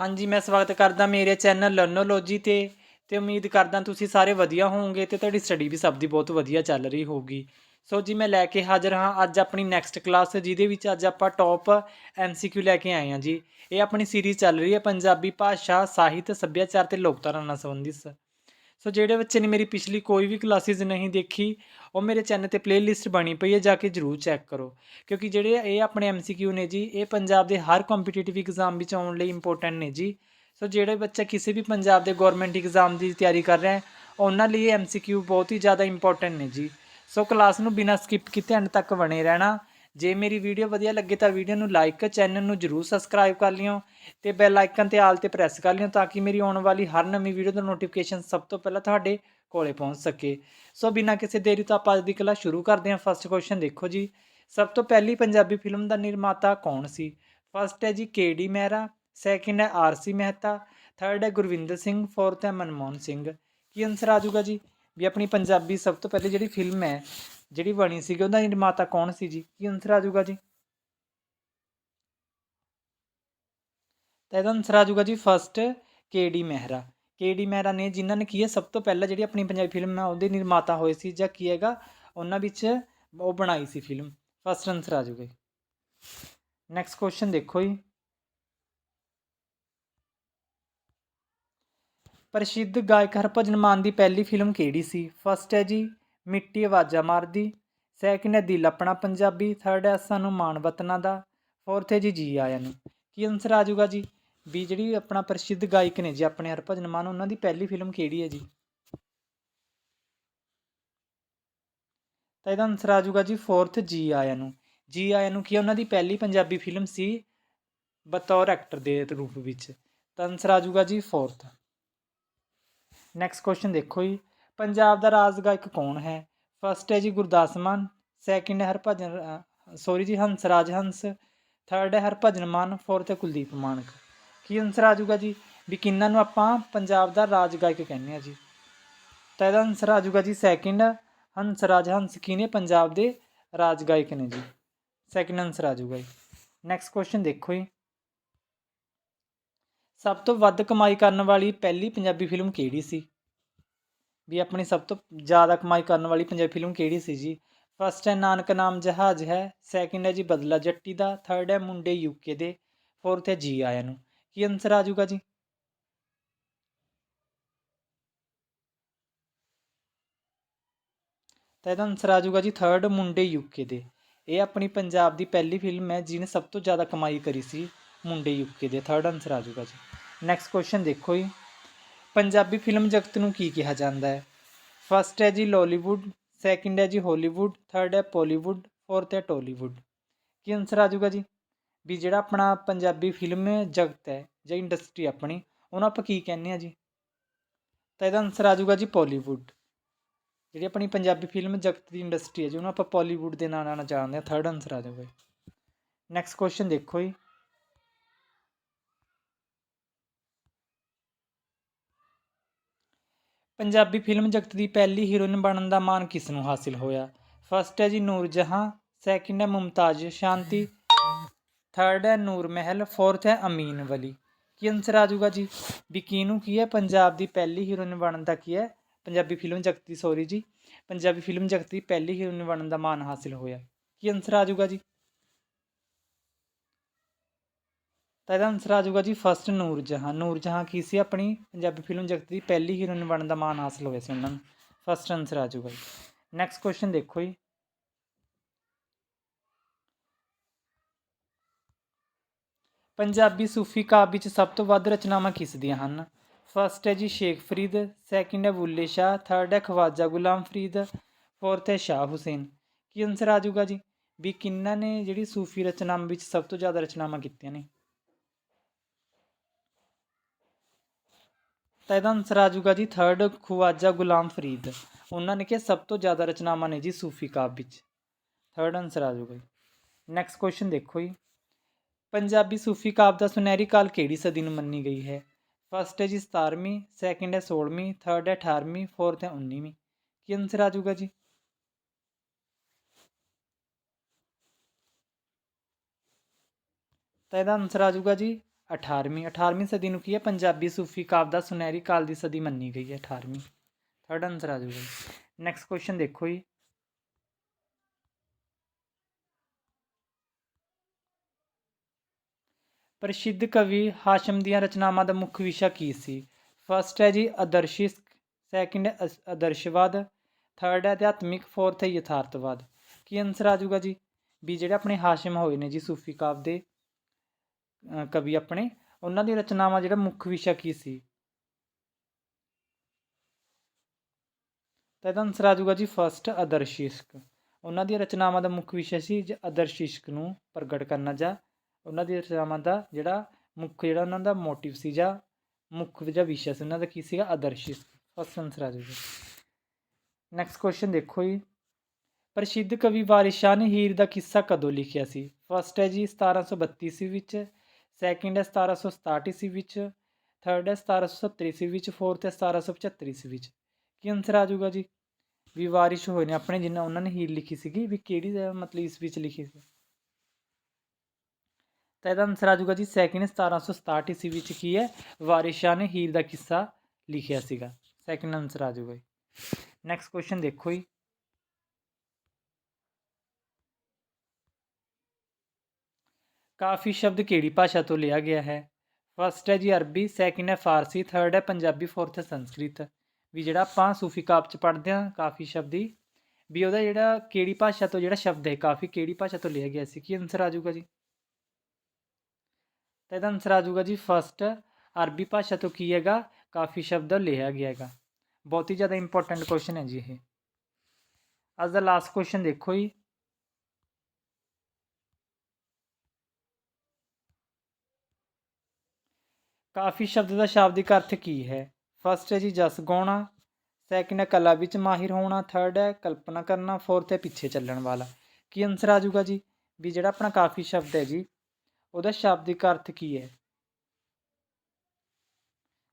ਹਾਂਜੀ, ਮੈਂ ਸਵਾਗਤ ਕਰਦਾ ਮੇਰੇ ਚੈਨਲ ਲਰਨੋਲੋਜੀ ਤੇ ਤੇ ਉਮੀਦ ਕਰਦਾ ਤੁਸੀਂ ਸਾਰੇ ਵਧੀਆ ਹੋਵੋਗੇ ਤੇ ਤੁਹਾਡੀ ਸਟੱਡੀ ਵੀ ਸਭ ਦੀ ਬਹੁਤ ਵਧੀਆ ਚੱਲ ਰਹੀ ਹੋਊਗੀ। ਸੋ ਜੀ, ਮੈਂ ਲੈ ਕੇ ਹਾਜ਼ਰ ਹਾਂ ਅੱਜ ਆਪਣੀ ਨੈਕਸਟ ਕਲਾਸ ਜਿਹਦੇ ਵਿੱਚ ਅੱਜ ਆਪਾਂ ਟੌਪ ਐਮਸੀਕਿਊ ਲੈ ਕੇ ਆਏ ਹਾਂ ਜੀ। ਇਹ ਆਪਣੀ ਸੀਰੀਜ਼ ਚੱਲ ਰਹੀ ਹੈ ਪੰਜਾਬੀ ਭਾਸ਼ਾ, ਸਾਹਿਤ, ਸੱਭਿਆਚਾਰ ਤੇ ਲੋਕਧਾਰਾ ਨਾਲ ਸੰਬੰਧਿਤ। ਸੋ ਜਿਹੜੇ ਬੱਚੇ ਨੇ ਮੇਰੀ ਪਿਛਲੀ ਕੋਈ ਵੀ ਕਲਾਸਿਸ ਨਹੀਂ ਦੇਖੀ, ਉਹ ਮੇਰੇ ਚੈਨਲ ਤੇ ਪਲੇਲਿਸਟ ਬਣੀ ਪਈ ਹੈ, ਜਾ ਕੇ ਜਰੂਰ ਚੈੱਕ ਕਰੋ। ਕਿਉਂਕਿ ਜਿਹੜੇ ਇਹ ਆਪਣੇ ਐਮਸੀਕਿਊ ਨੇ ਜੀ, ਇਹ ਪੰਜਾਬ ਦੇ ਹਰ ਕੰਪੀਟੀਟਿਵ ਐਗਜ਼ਾਮ ਵਿੱਚ ਆਉਣ ਲਈ ਇੰਪੋਰਟੈਂਟ ਨੇ ਜੀ। ਸੋ ਜਿਹੜੇ ਬੱਚਾ ਕਿਸੇ ਵੀ ਪੰਜਾਬ ਦੇ ਗਵਰਨਮੈਂਟ ਐਗਜ਼ਾਮ ਦੀ ਤਿਆਰੀ ਕਰ ਰਿਹਾ ਹੈ, ਉਹਨਾਂ ਲਈ ਇਹ ਐਮਸੀਕਿਊ ਬਹੁਤ ਹੀ ਜ਼ਿਆਦਾ ਇੰਪੋਰਟੈਂਟ ਨੇ ਜੀ। ਸੋ ਕਲਾਸ ਨੂੰ ਬਿਨਾਂ ਸਕਿਪ ਕੀਤੇ ਐਂਡ ਤੱਕ ਬਣੇ ਰਹਿਣਾ। ਜੇ ਮੇਰੀ ਵੀਡੀਓ ਵਧੀਆ ਲੱਗੇ ਤਾਂ ਵੀਡੀਓ ਨੂੰ ਲਾਈਕ ਚੈਨਲ ਨੂੰ ਜਰੂਰ ਸਬਸਕ੍ਰਾਈਬ ਕਰ ਲਿਓ ਤੇ ਬੈਲ ਆਈਕਨ ਤੇ ਆਲ ਤੇ ਪ੍ਰੈਸ ਕਰ ਲਿਓ ਤਾਂ ਕਿ ਮੇਰੀ ਆਉਣ ਵਾਲੀ ਹਰ ਨਵੀਂ ਵੀਡੀਓ ਦਾ ਨੋਟੀਫਿਕੇਸ਼ਨ ਸਭ ਤੋਂ ਪਹਿਲਾਂ ਤੁਹਾਡੇ ਕੋਲੇ ਪਹੁੰਚ ਸਕੇ। ਸੋ ਬਿਨਾਂ ਕਿਸੇ ਦੇਰੀ ਤੋਂ ਆਪਾਂ ਅੱਜ ਦੀ ਕਲਾਸ ਸ਼ੁਰੂ ਕਰਦੇ ਹਾਂ। ਫਸਟ ਕੁਐਸਚਨ ਦੇਖੋ ਜੀ। ਸਭ ਤੋਂ ਪਹਿਲੀ ਪੰਜਾਬੀ ਫਿਲਮ ਦਾ ਨਿਰਮਾਤਾ ਕੌਣ ਸੀ? ਫਸਟ ਹੈ ਜੀ ਕੇ ਡੀ ਮਹਿਰਾ ਸੈਕਿੰਡ ਹੈ ਆਰ ਸੀ ਮਹਿਤਾ ਥਰਡ ਹੈ ਗੁਰਵਿੰਦਰ ਸਿੰਘ ਫੋਰਥ ਹੈ ਮਨਮੋਹਨ ਸਿੰਘ। ਕੀ ਆਨਸਰ ਆ ਜਾਊਗਾ ਜੀ? ਵੀ ਆਪਣੀ ਪੰਜਾਬੀ ਸਭ ਤੋਂ ਪਹਿਲੀ ਜਿਹੜੀ ਫਿਲਮ ਹੈ ਜਿਹੜੀ ਬਣੀ ਸੀਗੀ, ਉਹਦਾ ਨਿਰਮਾਤਾ ਕੌਣ ਸੀ ਜੀ? ਕੀ ਆਨਸਰ ਆ ਜਾਊਗਾ ਜੀ? ਤਾਂ ਇਹਦਾ ਆਨਸਰ ਆ ਜਾਊਗਾ ਜੀ first K D Mehra. K D Mehra ਨੇ ਜਿਨ੍ਹਾਂ ਨੇ ਕੀ ਹੈ, ਸਭ ਤੋਂ ਪਹਿਲਾਂ ਜਿਹੜੀ ਆਪਣੀ ਪੰਜਾਬੀ ਫਿਲਮ ਹੈ, ਉਹਦੇ ਨਿਰਮਾਤਾ ਹੋਏ ਸੀ ਜਾਂ ਕੀ ਹੈਗਾ, ਉਹਨਾਂ ਵਿੱਚ ਉਹ ਬਣਾਈ ਸੀ ਫਿਲਮ ਫਸਟ ਆਨਸਰ ਆ ਜਾਊਗਾ ਨੈਕਸਟ ਕੁਐਸਚਨ ਦੇਖੋ ਜੀ। ਪ੍ਰਸਿੱਧ ਗਾਇਕ ਹਰਭਜਨ ਮਾਨ ਦੀ ਪਹਿਲੀ ਫਿਲਮ ਕਿਹੜੀ ਸੀ? ਫਸਟ ਹੈ ਜੀ ਮਿੱਟੀ ਆਵਾਜ਼ਾਂ ਮਾਰਦੀ ਸੈਕਿੰਡ ਹੈ ਦਿਲ ਆਪਣਾ ਪੰਜਾਬੀ ਥਰਡ ਹੈ ਸਾਨੂੰ ਮਾਣ ਵਤਨਾਂ ਦਾ ਫੋਰਥ ਹੈ ਜੀ ਜੀ ਆਇਆਂ ਨੂੰ। ਕੀ ਆਨਸਰ ਆ ਜਾਊਗਾ ਜੀ? ਵੀ ਜਿਹੜੀ ਆਪਣਾ ਪ੍ਰਸਿੱਧ ਗਾਇਕ ਨੇ ਜੀ, ਆਪਣੇ ਹਰਭਜਨ ਮਾਨ, ਉਹਨਾਂ ਦੀ ਪਹਿਲੀ ਫਿਲਮ ਕਿਹੜੀ ਹੈ ਜੀ? ਤਾਂ ਇਹਦਾ ਆਨਸਰ ਆ ਜਾਊਗਾ ਜੀ ਫੋਰਥ ਜੀ ਆਇਆਂ ਨੂੰ। ਜੀ ਆਇਆਂ ਨੂੰ ਕੀ ਉਹਨਾਂ ਦੀ ਪਹਿਲੀ ਪੰਜਾਬੀ ਫਿਲਮ ਸੀ ਬਤੌਰ ਐਕਟਰ ਦੇ ਰੂਪ ਵਿੱਚ। ਤਾਂ ਆਨਸਰ ਆ ਜਾਊਗਾ ਜੀ ਫੋਰਥ ਨੈਕਸਟ ਕੁਐਸਚਨ ਦੇਖੋ ਜੀ। ਪੰਜਾਬ ਦਾ ਰਾਜ ਗਾਇਕ ਕੌਣ ਹੈ? ਫਸਟ ਹੈ ਜੀ ਗੁਰਦਾਸ ਮਾਨ ਸੈਕਿੰਡ ਹੈ ਹਰਭਜਨ ਸੌਰੀ ਜੀ ਹੰਸਰਾਜ ਹੰਸ ਥਰਡ ਹੈ ਹਰਭਜਨ ਮਾਨ ਫੋਰਥ ਹੈ ਕੁਲਦੀਪ ਮਾਨਕ। ਕੀ ਆਨਸਰ ਆ ਜਾਊਗਾ ਜੀ? ਵੀ ਕਿੰਨਾਂ ਨੂੰ ਆਪਾਂ ਪੰਜਾਬ ਦਾ ਰਾਜ ਗਾਇਕ ਕਹਿੰਦੇ ਆ ਜੀ? ਤਾਂ ਇਹਦਾ ਆਨਸਰ ਆ ਜਾਊਗਾ ਜੀ ਸੈਕਿੰਡ ਹੰਸਰਾਜ ਹੰਸ ਕੀ ਨੇ ਪੰਜਾਬ ਦੇ ਰਾਜ ਗਾਇਕ ਨੇ ਜੀ? ਸੈਕਿੰਡ ਆਨਸਰ ਆ ਜਾਊਗਾ ਜੀ। ਨੈਕਸਟ ਕੁਐਸਚਨ ਦੇਖੋ ਜੀ। ਸਭ ਤੋਂ ਵੱਧ ਕਮਾਈ ਕਰਨ ਵਾਲੀ ਪਹਿਲੀ ਪੰਜਾਬੀ ਫਿਲਮ ਕਿਹੜੀ ਸੀ? ਵੀ ਆਪਣੀ ਸਭ ਤੋਂ ਜ਼ਿਆਦਾ ਕਮਾਈ ਕਰਨ ਵਾਲੀ ਪੰਜਾਬੀ ਫਿਲਮ ਕਿਹੜੀ ਸੀ ਜੀ? ਫਸਟ ਹੈ ਨਾਨਕ ਨਾਮ ਜਹਾਜ਼ ਹੈ ਸੈਕਿੰਡ ਹੈ ਜੀ ਬਦਲਾ ਜੱਟੀ ਦਾ ਥਰਡ ਹੈ ਮੁੰਡੇ ਯੂਕੇ ਦੇ ਫੋਰਥ ਹੈ ਜੀ ਆਇਆਂ ਨੂੰ। ਕੀ ਆਨਸਰ ਆ ਜਾਊਗਾ ਜੀ? ਤਾਂ ਇਹਦਾ ਆਨਸਰ ਆ ਜਾਊਗਾ ਜੀ ਥਰਡ ਮੁੰਡੇ ਯੂਕੇ ਦੇ। ਇਹ ਆਪਣੀ ਪੰਜਾਬ ਦੀ ਪਹਿਲੀ ਫਿਲਮ ਹੈ ਜਿਹਨੇ ਸਭ ਤੋਂ ਜ਼ਿਆਦਾ ਕਮਾਈ ਕਰੀ ਸੀ ਮੁੰਡੇ ਯੂਕੇ ਦੇ। ਥਰਡ ਆਨਸਰ ਆ ਜਾਊਗਾ ਜੀ। ਨੈਕਸਟ ਕੁਐਸਚਨ ਦੇਖੋ ਜੀ। ਪੰਜਾਬੀ ਫਿਲਮ ਜਗਤ ਨੂੰ ਕੀ ਕਿਹਾ ਜਾਂਦਾ ਹੈ? ਫਸਟ ਹੈ ਜੀ ਲੋਲੀਵੁੱਡ ਸੈਕਿੰਡ ਹੈ ਜੀ ਹਾਲੀਵੁੱਡ ਥਰਡ ਹੈ ਪੋਲੀਵੁੱਡ ਫੋਰਥ ਹੈ ਟੋਲੀਵੁੱਡ ਕੀ ਆਨਸਰ ਆ ਜਾਊਗਾ ਜੀ? ਵੀ ਜਿਹੜਾ ਆਪਣਾ ਪੰਜਾਬੀ ਫਿਲਮ ਜਗਤ ਹੈ ਜਾਂ ਇੰਡਸਟਰੀ ਆਪਣੀ, ਉਹਨੂੰ ਆਪਾਂ ਕੀ ਕਹਿੰਦੇ ਆ ਜੀ? ਤਾਂ ਇਹਦਾ ਆਨਸਰ ਆ ਜਾਊਗਾ ਜੀ ਪੋਲੀਵੁੱਡ ਜਿਹੜੀ ਆਪਣੀ ਪੰਜਾਬੀ ਫਿਲਮ ਜਗਤ ਦੀ ਇੰਡਸਟਰੀ ਹੈ ਜੀ, ਉਹਨੂੰ ਆਪਾਂ ਪੋਲੀਵੁੱਡ ਦੇ ਨਾਂ ਨਾਲ ਜਾਣਦੇ ਹਾਂ ਥਰਡ ਆਨਸਰ ਆ ਜਾਊਗਾ ਨੈਕਸਟ ਕੁਐਸਚਨ ਦੇਖੋ ਜੀ। ਪੰਜਾਬੀ ਫਿਲਮ ਜਗਤ ਦੀ ਪਹਿਲੀ ਹੀਰੋਇਨ ਬਣਨ ਦਾ ਮਾਣ ਕਿਸ ਨੂੰ ਹਾਸਿਲ ਹੋਇਆ? ਫਸਟ ਹੈ ਜੀ ਨੂਰ ਜਹਾਂ ਸੈਕਿੰਡ ਹੈ ਮੁਮਤਾਜ਼ ਸ਼ਾਂਤੀ ਥਰਡ ਹੈ ਨੂਰ ਮਹਿਲ ਫੋਰਥ ਹੈ ਅਮੀਨ ਵਲੀ। ਕੀ ਆਨਸਰ ਆ ਜਾਊਗਾ ਜੀ? ਵੀ ਕਿਹਨੂੰ ਕੀ ਹੈ? ਪੰਜਾਬ ਦੀ ਪਹਿਲੀ ਹੀਰੋਇਨ ਬਣਨ ਦਾ ਕੀ ਹੈ? ਪੰਜਾਬੀ ਫਿਲਮ ਜਗਤ ਦੀ ਸੌਰੀ ਜੀ, ਪੰਜਾਬੀ ਫਿਲਮ ਜਗਤ ਦੀ ਪਹਿਲੀ ਹੀਰੋਇਨ ਬਣਨ ਦਾ ਮਾਣ ਹਾਸਿਲ ਹੋਇਆ। ਕੀ ਆਨਸਰ ਆ ਜਾਊਗਾ ਜੀ? ਤਾਂ ਇਹਦਾ ਆਨਸਰ ਆ ਜਾਊਗਾ ਜੀ ਫਸਟ ਨੂਰ ਜਹਾਂ ਨੂਰ ਜਹਾਂ ਕੀ ਸੀ ਆਪਣੀ? ਪੰਜਾਬੀ ਫਿਲਮ ਜਗਤ ਦੀ ਪਹਿਲੀ ਹੀਰੋਇਨ ਬਣਨ ਦਾ ਮਾਣ ਹਾਸਲ ਹੋਇਆ ਸੀ ਉਹਨਾਂ ਨੂੰ। ਫਸਟ ਆਨਸਰ ਆ ਜਾਊਗਾ ਜੀ। ਨੈਕਸਟ ਕੁਐਸਚਨ ਦੇਖੋ ਜੀ। ਪੰਜਾਬੀ ਸੂਫੀ ਕਾਵਿ ਵਿੱਚ ਸਭ ਤੋਂ ਵੱਧ ਰਚਨਾਵਾਂ ਕਿਸ ਦੀਆਂ ਹਨ? ਫਸਟ ਹੈ ਜੀ ਸ਼ੇਖ ਫਰੀਦ ਸੈਕਿੰਡ ਹੈ ਬੁੱਲੇ ਸ਼ਾਹ ਥਰਡ ਹੈ ਖਵਾਜਾ ਗੁਲਾਮ ਫਰੀਦ ਫੋਰਥ ਹੈ ਸ਼ਾਹ ਹੁਸੈਨ। ਕੀ ਆਨਸਰ ਆ ਜਾਊਗਾ ਜੀ? ਵੀ ਕਿੰਨਾਂ ਨੇ ਜਿਹੜੀ ਸੂਫੀ ਰਚਨਾਵਾਂ ਵਿੱਚ ਸਭ ਤੋਂ ਜ਼ਿਆਦਾ ਰਚਨਾਵਾਂ ਕੀਤੀਆਂ ਨੇ? ਤਾਂ ਇਹਦਾ ਆਨਸਰ ਆ ਜਾਊਗਾ ਜੀ ਥਰਡ ਖਵਾਜਾ ਗੁਲਾਮ ਫਰੀਦ। ਉਹਨਾਂ ਨੇ ਕਿ ਸਭ ਤੋਂ ਜ਼ਿਆਦਾ ਰਚਨਾਵਾਂ ਨੇ ਜੀ ਸੂਫੀ ਕਾਵ ਵਿੱਚ। ਥਰਡ ਆਨਸਰ ਆ ਜਾਊਗਾ ਜੀ। ਨੈਕਸਟ ਕੁਐਸਚਨ ਦੇਖੋ ਜੀ। ਪੰਜਾਬੀ ਸੂਫੀ ਕਾਵ ਦਾ ਸੁਨਹਿਰੀ ਕਾਲ ਕਿਹੜੀ ਸਦੀ ਨੂੰ ਮੰਨੀ ਗਈ ਹੈ? ਫਸਟ ਹੈ ਜੀ 17ਵੀਂ ਸੈਕਿੰਡ ਹੈ 16ਵੀਂ ਥਰਡ ਹੈ 18ਵੀਂ ਫੋਰਥ ਹੈ 19ਵੀਂ ਕੀ ਆਨਸਰ ਆ ਜਾਊਗਾ ਜੀ? ਤਾਂ ਇਹਦਾ ਆਨਸਰ ਆ ਜਾਊਗਾ ਜੀ 18ਵੀਂ 18ਵੀਂ ਸਦੀ ਨੂੰ ਕੀ ਹੈ? ਪੰਜਾਬੀ ਸੂਫੀ ਕਾਵ ਦਾ ਸੁਨਹਿਰੀ ਕਾਲ ਦੀ ਸਦੀ ਮੰਨੀ ਗਈ ਹੈ 18ਵੀਂ ਥਰਡ ਆਨਸਰ ਆ ਜਾਊਗਾ ਨੈਕਸਟ ਕੁਐਸਚਨ ਦੇਖੋ ਜੀ। ਪ੍ਰਸਿੱਧ ਕਵੀ ਹਾਸ਼ਮ ਦੀਆਂ ਰਚਨਾਵਾਂ ਦਾ ਮੁੱਖ ਵਿਸ਼ਾ ਕੀ ਸੀ? ਫਰਸਟ ਹੈ ਜੀ ਆਦਰਸ਼ਿਕ ਸੈਕਿੰਡ ਆਦਰਸ਼ਵਾਦ। ਥਰਡ ਹੈ, ਅਧਿਆਤਮਿਕ। ਫੋਰਥ ਹੈ, ਯਥਾਰਥਵਾਦ। ਕੀ ਆਨਸਰ ਆ ਜਾਊਗਾ ਜੀ? ਵੀ ਜਿਹੜੇ ਆਪਣੇ ਹਾਸ਼ਮ ਹੋਏ ਨੇ ਜੀ ਸੂਫੀ ਕਾਵ ਦੇ ਕਵੀ ਆਪਣੇ, ਉਹਨਾਂ ਦੀ ਰਚਨਾਵਾਂ ਜਿਹੜਾ ਮੁੱਖ ਵਿਸ਼ਾ ਕੀ ਸੀ? ਤਾਂ ਇਹਦਾ ਆਨਸਰ ਆ ਜਾਊਗਾ ਜੀ ਫਸਟ ਆਦਰਸ਼ ਉਹਨਾਂ ਦੀਆਂ ਰਚਨਾਵਾਂ ਦਾ ਮੁੱਖ ਵਿਸ਼ਾ ਸੀ ਜ ਆਦਰਸ਼ ਨੂੰ ਪ੍ਰਗਟ ਕਰਨਾ ਜਾਂ ਉਹਨਾਂ ਦੀ ਰਚਨਾਵਾਂ ਦਾ ਜਿਹੜਾ ਮੁੱਖ ਜਿਹੜਾ ਉਹਨਾਂ ਦਾ ਮੋਟਿਵ ਸੀ ਜਾਂ ਮੁੱਖ ਜਿਹੜਾ ਵਿਸ਼ਾ ਸੀ, ਉਹਨਾਂ ਦਾ ਕੀ ਸੀਗਾ? ਆਦਰਸ਼ ਫਸਟ ਆਨਸਰ ਆ ਜਾਊਗਾ। ਨੈਕਸਟ ਕੁਐਸਚਨ ਦੇਖੋ ਜੀ। ਪ੍ਰਸਿੱਧ ਕਵੀ ਵਾਰਿਸ ਸ਼ਾਹ ਨੇ ਹੀਰ ਦਾ ਕਿੱਸਾ ਕਦੋਂ ਲਿਖਿਆ ਸੀ? ਫਸਟ ਹੈ ਜੀ 1732 ਈਸਵੀ ਵਿੱਚ। ਸੈਕਿੰਡ ਹੈ 1767 ਈਸਵੀ ਵਿੱਚ ਥਰਡ ਹੈ 1770 ਈਸਵੀ ਵਿੱਚ ਫੋਰਥ ਹੈ 1775 ਈਸਵੀ ਵਿੱਚ। ਕੀ ਆਨਸਰ ਆ ਜਾਊਗਾ ਜੀ? ਵੀ ਵਾਰਿਸ਼ ਹੋਏ ਨੇ ਆਪਣੇ, ਜਿੰਨਾ ਉਹਨਾਂ ਨੇ ਹੀਲ ਲਿਖੀ ਸੀਗੀ, ਵੀ ਕਿਹੜੀ, ਮਤਲਬ ਈਸਵੀ 'ਚ ਲਿਖੀ ਸੀ। ਤਾਂ ਇਹਦਾ ਆਨਸਰ ਆ ਜਾਊਗਾ ਜੀ ਸੈਕਿੰਡ 1767 ਈਸਵੀ ਵਿੱਚ ਕੀ ਹੈ? ਵਾਰਿਸ਼ਾਂ ਨੇ ਹੀਰ ਦਾ ਕਿੱਸਾ ਲਿਖਿਆ ਸੀਗਾ। ਸੈਕਿੰਡ ਆਨਸਰ ਆ ਜਾਊਗਾ ਜੀ। ਨੈਕਸਟ ਕੁਐਸਚਨ ਦੇਖੋ ਜੀ। ਕਾਫੀ ਸ਼ਬਦ ਕਿਹੜੀ ਭਾਸ਼ਾ ਤੋਂ ਲਿਆ ਗਿਆ ਹੈ। ਫਸਟ ਹੈ ਜੀ ਅਰਬੀ ਸੈਕਿੰਡ ਹੈ ਫਾਰਸੀ ਥਰਡ ਹੈ ਪੰਜਾਬੀ ਫੋਰਥ ਹੈ ਸੰਸਕ੍ਰਿਤ। ਵੀ ਜਿਹੜਾ ਆਪਾਂ ਸੂਫੀ ਕਾਪ ਚ ਪੜ੍ਹਦੇ ਹਾਂ, ਕਾਫੀ ਸ਼ਬਦੀ ਵੀ ਉਹਦਾ ਜਿਹੜਾ ਕਿਹੜੀ ਭਾਸ਼ਾ ਤੋਂ ਜਿਹੜਾ ਸ਼ਬਦ ਹੈ, ਕਾਫੀ ਕਿਹੜੀ ਭਾਸ਼ਾ ਤੋਂ ਲਿਆ ਗਿਆ ਸੀ। ਕੀ ਆਨਸਰ ਆ ਜਾਊਗਾ ਜੀ? ਤਾਂ ਇਹਦਾ ਆਨਸਰ ਆ ਜਾਊਗਾ ਜੀ ਫਸਟ ਅਰਬੀ ਭਾਸ਼ਾ ਤੋਂ ਕੀ ਹੈਗਾ? ਕਾਫੀ ਸ਼ਬਦ ਲਿਆ ਗਿਆ ਹੈਗਾ। ਬਹੁਤ ਹੀ ਜ਼ਿਆਦਾ ਇੰਪੋਰਟੈਂਟ ਕੁਐਸਚਨ ਹੈ ਜੀ ਇਹ। ਅੱਜ ਦਾ ਲਾਸਟ ਕੁਐਸਚਨ ਦੇਖੋ ਜੀ। ਕਾਫੀ ਸ਼ਬਦ ਦਾ ਸ਼ਾਬਦਿਕ ਅਰਥ ਕੀ ਹੈ? ਫਸਟ ਹੈ ਜੀ, ਜਸ ਗਾਉਣਾ। ਸੈਕਿੰਡ ਹੈ, ਕਲਾ ਵਿੱਚ ਮਾਹਿਰ ਹੋਣਾ। ਥਰਡ ਹੈ, ਕਲਪਨਾ ਕਰਨਾ। ਫੋਰਥ ਹੈ, ਪਿੱਛੇ ਚੱਲਣ ਵਾਲਾ। ਕੀ ਆਨਸਰ ਆ ਜਾਊਗਾ ਜੀ? ਵੀ ਜਿਹੜਾ ਆਪਣਾ ਕਾਫੀ ਸ਼ਬਦ ਹੈ ਜੀ, ਉਹਦਾ ਸ਼ਾਬਦਿਕ ਅਰਥ ਕੀ ਹੈ?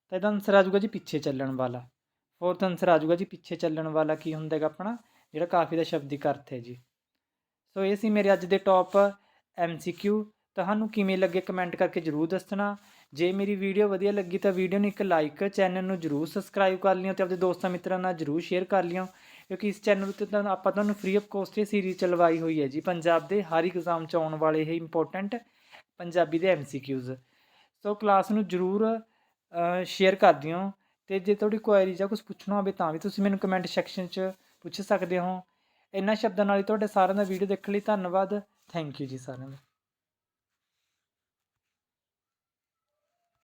ਤਾਂ ਇਹਦਾ ਆਨਸਰ ਆ ਜਾਊਗਾ ਜੀ, ਪਿੱਛੇ ਚੱਲਣ ਵਾਲਾ। ਫੋਰਥ ਆਨਸਰ ਆ ਜਾਊਗਾ ਜੀ, ਪਿੱਛੇ ਚੱਲਣ ਵਾਲਾ ਕੀ ਹੁੰਦਾ ਹੈਗਾ ਆਪਣਾ? ਜਿਹੜਾ ਕਾਫੀ ਦਾ ਸ਼ਬਦਿਕ ਅਰਥ ਹੈ ਜੀ। ਸੋ ਇਹ ਸੀ ਮੇਰੇ ਅੱਜ ਦੇ ਟੌਪ ਐਮਸੀਕਿਊ ਤੁਹਾਨੂੰ ਕਿਵੇਂ ਲੱਗੇ? ਕਮੈਂਟ ਕਰਕੇ ਜਰੂਰ ਦੱਸਣਾ। ਜੇ ਮੇਰੀ ਵੀਡੀਓ ਵਧੀਆ ਲੱਗੀ ਤਾਂ ਵੀਡੀਓ ਨੂੰ ਇੱਕ ਲਾਈਕ ਚੈਨਲ ਨੂੰ ਜਰੂਰ ਸਬਸਕ੍ਰਾਈਬ ਕਰ ਲਿਓ ਤੇ ਆਪਣੇ ਦੋਸਤਾਂ ਮਿੱਤਰਾਂ ਨਾਲ ਜਰੂਰ ਸ਼ੇਅਰ ਕਰ ਲਿਓ, ਕਿਉਂਕਿ ਇਸ ਚੈਨਲ ਉੱਤੇ ਤਾਂ ਆਪਾਂ ਤੁਹਾਨੂੰ ਫ੍ਰੀ ਆਫ ਕੋਸਟ ਇਹ ਸੀਰੀਜ਼ ਚਲਵਾਈ ਹੋਈ ਹੈ ਜੀ। ਪੰਜਾਬ ਦੇ ਹਰ ਐਗਜ਼ਾਮ ਚ ਆਉਣ ਵਾਲੇ ਇਹ ਇੰਪੋਰਟੈਂਟ ਪੰਜਾਬੀ ਦੇ ਐਮਸੀਕਿਊਜ਼ ਸੋ ਕਲਾਸ ਨੂੰ ਜਰੂਰ ਸ਼ੇਅਰ ਕਰ ਦਿਓ ਤੇ ਜੇ ਤੁਹਾਡੀ ਕੁਐਰੀ ਜਾਂ ਕੁਝ ਪੁੱਛਣਾ ਹੋਵੇ ਤਾਂ ਵੀ ਤੁਸੀਂ ਮੈਨੂੰ ਕਮੈਂਟ ਸੈਕਸ਼ਨ 'ਚ ਪੁੱਛ ਸਕਦੇ ਹੋ। ਇਹਨਾਂ ਸ਼ਬਦਾਂ ਨਾਲ ਹੀ ਤੁਹਾਡੇ ਸਾਰਿਆਂ ਦਾ ਵੀਡੀਓ ਦੇਖਣ ਲਈ ਧੰਨਵਾਦ। ਥੈਂਕ ਯੂ ਜੀ ਸਾਰਿਆਂ ਦਾ।